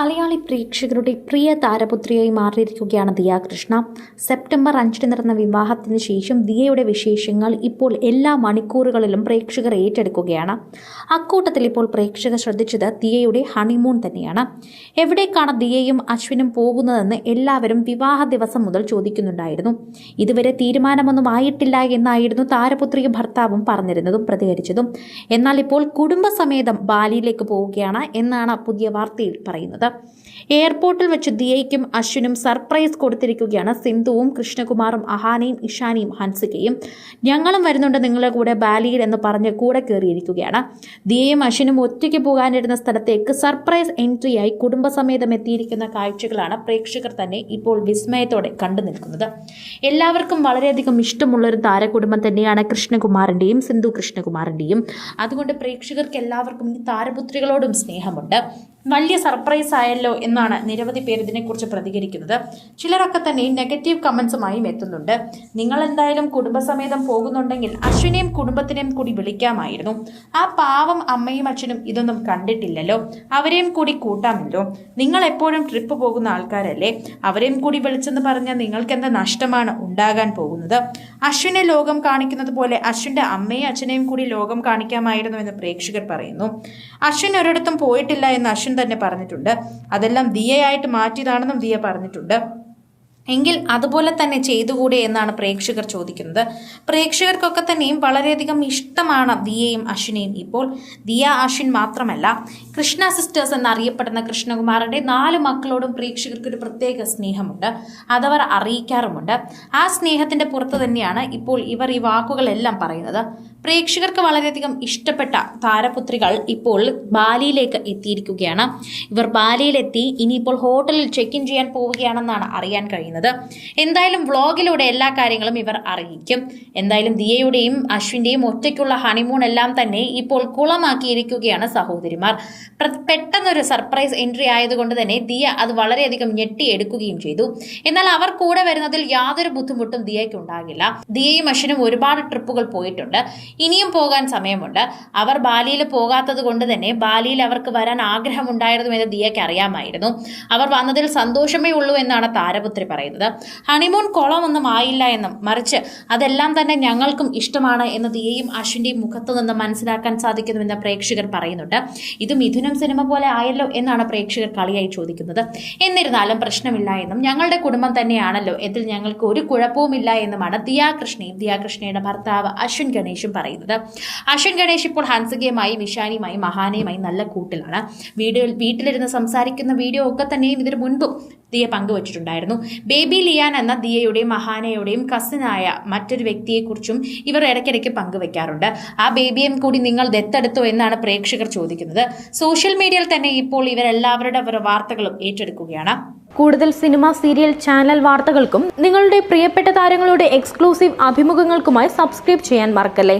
മലയാളി പ്രേക്ഷകരുടെ പ്രിയ താരപുത്രിയായി മാറിയിരിക്കുകയാണ് ദിയ കൃഷ്ണ. സെപ്റ്റംബർ അഞ്ചിന് നടന്ന വിവാഹത്തിന് ശേഷം ദിയയുടെ വിശേഷങ്ങൾ ഇപ്പോൾ എല്ലാ മണിക്കൂറുകളിലും പ്രേക്ഷകർ ഏറ്റെടുക്കുകയാണ്. അക്കൂട്ടത്തിൽ ഇപ്പോൾ പ്രേക്ഷകർ ശ്രദ്ധിച്ചത് ദിയയുടെ ഹണിമൂൺ തന്നെയാണ്. എവിടേക്കാണ് ദിയയും അശ്വിനും പോകുന്നതെന്ന് എല്ലാവരും വിവാഹ ദിവസം മുതൽ ചോദിക്കുന്നുണ്ടായിരുന്നു. ഇതുവരെ തീരുമാനമൊന്നും ആയിട്ടില്ല എന്നായിരുന്നു താരപുത്രി ഭർത്താവും പറഞ്ഞിരുന്നതും പ്രതികരിച്ചതും. എന്നാൽ ഇപ്പോൾ കുടുംബസമേതം ബാലിയിലേക്ക് പോവുകയാണ് എന്നാണ് പുതിയ വാർത്തയിൽ പറയുന്നത്. എയർപോർട്ടിൽ വെച്ച് ദിയയ്ക്കും അശ്വിനും സർപ്രൈസ് കൊടുത്തിരിക്കുകയാണ് സിന്ധുവും കൃഷ്ണകുമാറും അഹാനയും ഇഷാനിയും ഹൻസികയും. ഞങ്ങളും വരുന്നുണ്ട് നിങ്ങളുടെ കൂടെ ബാലിയിൽ എന്ന് പറഞ്ഞ് കൂടെ കയറിയിരിക്കുകയാണ്. ദിയയും അശ്വിനും ഒറ്റയ്ക്ക് പോകാനിരുന്ന സ്ഥലത്തേക്ക് സർപ്രൈസ് എൻട്രിയായി കുടുംബസമേതം എത്തിയിരിക്കുന്ന കാഴ്ചകളാണ് പ്രേക്ഷകർ തന്നെ ഇപ്പോൾ വിസ്മയത്തോടെ കണ്ടു നിൽക്കുന്നത്. എല്ലാവർക്കും വളരെയധികം ഇഷ്ടമുള്ളൊരു താരകുടുംബം തന്നെയാണ് കൃഷ്ണകുമാറിന്റെയും സിന്ധു കൃഷ്ണകുമാറിന്റെയും അതുകൊണ്ട് പ്രേക്ഷകർക്ക് എല്ലാവർക്കും ഈ താരപുത്രികളോടും സ്നേഹമുണ്ട്. വലിയ സർപ്രൈസ് ആയല്ലോ എന്നാണ് നിരവധി പേർ ഇതിനെക്കുറിച്ച് പ്രതികരിക്കുന്നത്. ചിലരൊക്കെ തന്നെ നെഗറ്റീവ് കമൻസുമായും എത്തുന്നുണ്ട്. നിങ്ങൾ എന്തായാലും കുടുംബസമേതം പോകുന്നുണ്ടെങ്കിൽ അശ്വിനെയും കുടുംബത്തിനെയും കൂടി വിളിക്കാമായിരുന്നു. ആ പാവം അമ്മയും അച്ഛനും ഇതൊന്നും കണ്ടിട്ടില്ലല്ലോ. അവരെയും കൂടി കൂട്ടാമല്ലോ. നിങ്ങൾ എപ്പോഴും ട്രിപ്പ് പോകുന്ന ആൾക്കാരല്ലേ? അവരെയും കൂടി വിളിച്ചെന്ന് പറഞ്ഞാൽ നിങ്ങൾക്ക് എന്താ നഷ്ടമാണ് ഉണ്ടാകാൻ പോകുന്നത്? അശ്വിനെ ലോകം കാണിക്കുന്നത് പോലെ അശ്വിന്റെ അമ്മയും അച്ഛനെയും കൂടി ലോകം കാണിക്കാമായിരുന്നു എന്ന് പ്രേക്ഷകർ പറയുന്നു. അശ്വിൻ ഒരിടത്തും പോയിട്ടില്ല എന്ന് അശ്വിൻ തന്നെ പറഞ്ഞിട്ടുണ്ട്. അതെല്ലാം ദിയയായിട്ട് മാറ്റിയതാണെന്നും ദിയ പറഞ്ഞിട്ടുണ്ട്. എങ്കിൽ അതുപോലെ തന്നെ ചെയ്തുകൂടെ എന്നാണ് പ്രേക്ഷകർ ചോദിക്കുന്നത്. പ്രേക്ഷകർക്കൊക്കെ തന്നെയും വളരെയധികം ഇഷ്ടമാണ് ദിയയും അശ്വിനെയും ഇപ്പോൾ. ദിയ അശ്വിൻ മാത്രമല്ല കൃഷ്ണ സിസ്റ്റേഴ്സ് എന്നറിയപ്പെടുന്ന കൃഷ്ണകുമാറിന്റെ നാല് മക്കളോടും പ്രേക്ഷകർക്ക് ഒരു പ്രത്യേക സ്നേഹമുണ്ട്. അതവർ അറിയിക്കാറുമുണ്ട്. ആ സ്നേഹത്തിന്റെ പുറത്ത് തന്നെയാണ് ഇപ്പോൾ ഇവർ ഈ വാക്കുകളെല്ലാം പറയുന്നത്. പ്രേക്ഷകർക്ക് വളരെയധികം ഇഷ്ടപ്പെട്ട താരപുത്രികൾ ഇപ്പോൾ ബാലിയിലേക്ക് എത്തിയിരിക്കുകയാണ്. ഇവർ ബാലിയിലെത്തി ഇനിയിപ്പോൾ ഹോട്ടലിൽ ചെക്ക് ഇൻ ചെയ്യാൻ പോവുകയാണെന്നാണ് അറിയാൻ കഴിയുന്നത്. എന്തായാലും വ്ളോഗിലൂടെ എല്ലാ കാര്യങ്ങളും ഇവർ അറിയിക്കും. എന്തായാലും ദിയയുടെയും അശ്വിന്റെയും ഒറ്റയ്ക്കുള്ള ഹണിമൂൺ എല്ലാം തന്നെ ഇപ്പോൾ കുളമാക്കിയിരിക്കുകയാണ് സഹോദരിമാർ. പെട്ടെന്നൊരു സർപ്രൈസ് എൻട്രി ആയതുകൊണ്ട് തന്നെ ദിയ അത് വളരെയധികം ഞെട്ടിയെടുക്കുകയും ചെയ്തു. എന്നാൽ അവർ കൂടെ വരുന്നതിൽ യാതൊരു ബുദ്ധിമുട്ടും ദിയയ്ക്ക് ഉണ്ടാകില്ല. ദിയയും അശ്വിനും ഒരുപാട് ട്രിപ്പുകൾ പോയിട്ടുണ്ട്. ഇനിയും പോകാൻ സമയമുണ്ട്. അവർ ബാലിയിൽ പോകാത്തത് കൊണ്ട് തന്നെ ബാലിയിൽ അവർക്ക് വരാൻ ആഗ്രഹമുണ്ടായിരുന്നു എന്ന് ദിയയ്ക്ക് അറിയാമായിരുന്നു. അവർ വന്നതിൽ സന്തോഷമേ ഉള്ളൂ എന്നാണ് താരപുത്രി പറയുന്നത്. ഹണിമൂൺ കുളമൊന്നും ആയില്ല എന്നും മറിച്ച് അതെല്ലാം തന്നെ ഞങ്ങൾക്കും ഇഷ്ടമാണ് എന്ന് ദിയയും അശ്വിന്റെയും മുഖത്തു നിന്ന് മനസ്സിലാക്കാൻ സാധിക്കുന്നുവെന്ന് പ്രേക്ഷകർ പറയുന്നുണ്ട്. ഇത് മിഥുനം സിനിമ പോലെ ആയല്ലോ എന്നാണ് പ്രേക്ഷകർ കളിയായി ചോദിക്കുന്നത്. എന്നിരുന്നാലും പ്രശ്നമില്ല എന്നും ഞങ്ങളുടെ കുടുംബം തന്നെയാണല്ലോ. ഇതിൽ ഞങ്ങൾക്ക് ഒരു കുഴപ്പവുമില്ല എന്നുമാണ് ദിയാകൃഷ്ണയും ദിയാകൃഷ്ണയുടെ ഭർത്താവ് അശ്വിൻ ഗണേഷും പറയുന്നത്. അശ്വിൻ ഗണേഷ് ഇപ്പോൾ ഹൻസികയുമായി വിശാനിയുമായി മഹാനയുമായി നല്ല കൂട്ടിലാണ്. വീഡിയോ വീട്ടിലിരുന്ന് സംസാരിക്കുന്ന വീഡിയോ ഒക്കെ തന്നെയും ഇതിനു മുൻപും ദിയ പങ്കുവച്ചിട്ടുണ്ടായിരുന്നു. ബേബി ലിയാൻ എന്ന ദിയയുടെയും മഹാനയുടെയും കസിനായ മറ്റൊരു വ്യക്തിയെക്കുറിച്ചും ഇവർ ഇടയ്ക്കിടയ്ക്ക് പങ്കുവെക്കാറുണ്ട്. ആ ബേബിയും കൂടി നിങ്ങൾ ദത്തെടുത്തോ എന്നാണ് പ്രേക്ഷകർ ചോദിക്കുന്നത്. സോഷ്യൽ മീഡിയയിൽ തന്നെ ഇപ്പോൾ ഇവരെല്ലാവരുടെ വാർത്തകളും ഏറ്റെടുക്കുകയാണ്. കൂടുതൽ സിനിമ സീരിയൽ ചാനൽ വാർത്തകൾക്കും നിങ്ങളുടെ പ്രിയപ്പെട്ട താരങ്ങളുടെ എക്സ്ക്ലൂസീവ് അഭിമുഖങ്ങൾക്കുമായി സബ്സ്ക്രൈബ് ചെയ്യാൻ മറക്കല്ലേ?